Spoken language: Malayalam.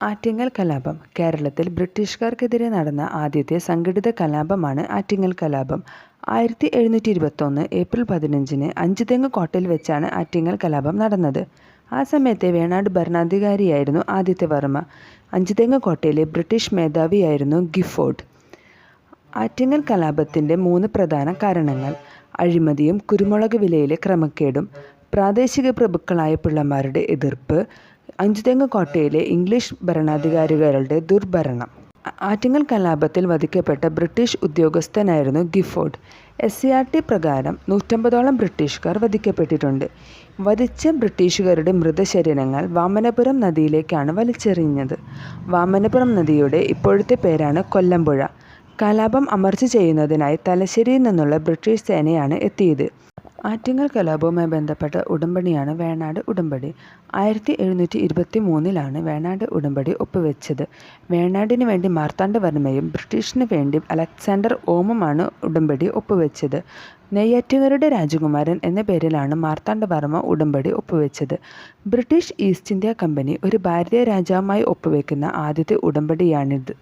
ആറ്റിങ്ങൽ കലാപം കേരളത്തിൽ ബ്രിട്ടീഷുകാർക്കെതിരെ നടന്ന ആദ്യത്തെ സംഘടിത കലാപമാണ് ആറ്റിങ്ങൽ കലാപം. ആയിരത്തി എഴുന്നൂറ്റി ഇരുപത്തൊന്ന് ഏപ്രിൽ പതിനഞ്ചിന് അഞ്ചുതെങ്ങ് കോട്ടയിൽ വെച്ചാണ് ആറ്റിങ്ങൽ കലാപം നടന്നത്. ആ സമയത്തെ വേണാട് ഭരണാധികാരിയായിരുന്നു ആദിത്യവർമ്മ. അഞ്ചുതെങ്ങ് കോട്ടയിലെ ബ്രിട്ടീഷ് മേധാവിയായിരുന്നു ഗിഫോർഡ്. ആറ്റിങ്ങൽ കലാപത്തിന്റെ മൂന്ന് പ്രധാന കാരണങ്ങൾ അഴിമതിയും കുരുമുളക് വിലയിലെ ക്രമക്കേടും പ്രാദേശിക പ്രഭുക്കളായ പിള്ളമാരുടെ എതിർപ്പ് അഞ്ചുതെങ്ങ് കോട്ടയിലെ ഇംഗ്ലീഷ് ഭരണാധികാരികളുടെ ദുർഭരണം. ആറ്റിങ്ങൽ കലാപത്തിൽ വധിക്കപ്പെട്ട British ഉദ്യോഗസ്ഥനായിരുന്നു Gifford. S. C. R. T പ്രകാരം നൂറ്റമ്പതോളം ബ്രിട്ടീഷുകാർ വധിക്കപ്പെട്ടിട്ടുണ്ട്. വധിച്ച ബ്രിട്ടീഷുകാരുടെ മൃതശരീരങ്ങൾ വാമനപുരം നദിയിലേക്കാണ് വലിച്ചെറിഞ്ഞത്. വാമനപുരം നദിയുടെ ഇപ്പോഴത്തെ പേരാണ് കൊല്ലമ്പുഴ. കലാപം അമർച്ച ചെയ്യുന്നതിനായി തലശ്ശേരിയിൽ നിന്നുള്ള ബ്രിട്ടീഷ് സേനയാണ് എത്തിയത്. ആറ്റിങ്ങൽ കലാപവുമായി ബന്ധപ്പെട്ട ഉടമ്പടിയാണ് വേണാട് ഉടമ്പടി. ആയിരത്തി എഴുന്നൂറ്റി ഇരുപത്തി മൂന്നിലാണ് വേണാട് ഉടമ്പടി ഒപ്പുവെച്ചത്. വേണാടിന് വേണ്ടി മാർത്താണ്ഡവർമ്മയും ബ്രിട്ടീഷിന് വേണ്ടി അലക്സാണ്ടർ ഓമുമാണ് ഉടമ്പടി ഒപ്പുവെച്ചത്. നെയ്യാറ്റുകാരുടെ രാജകുമാരൻ എന്ന പേരിലാണ് മാർത്താണ്ഡവർമ്മ ഉടമ്പടി ഒപ്പുവെച്ചത്. ബ്രിട്ടീഷ് ഈസ്റ്റ് ഇന്ത്യ കമ്പനി ഒരു ഭാരതീയ രാജാവുമായി ഒപ്പുവെക്കുന്ന ആദ്യത്തെ ഉടമ്പടിയാണിത്.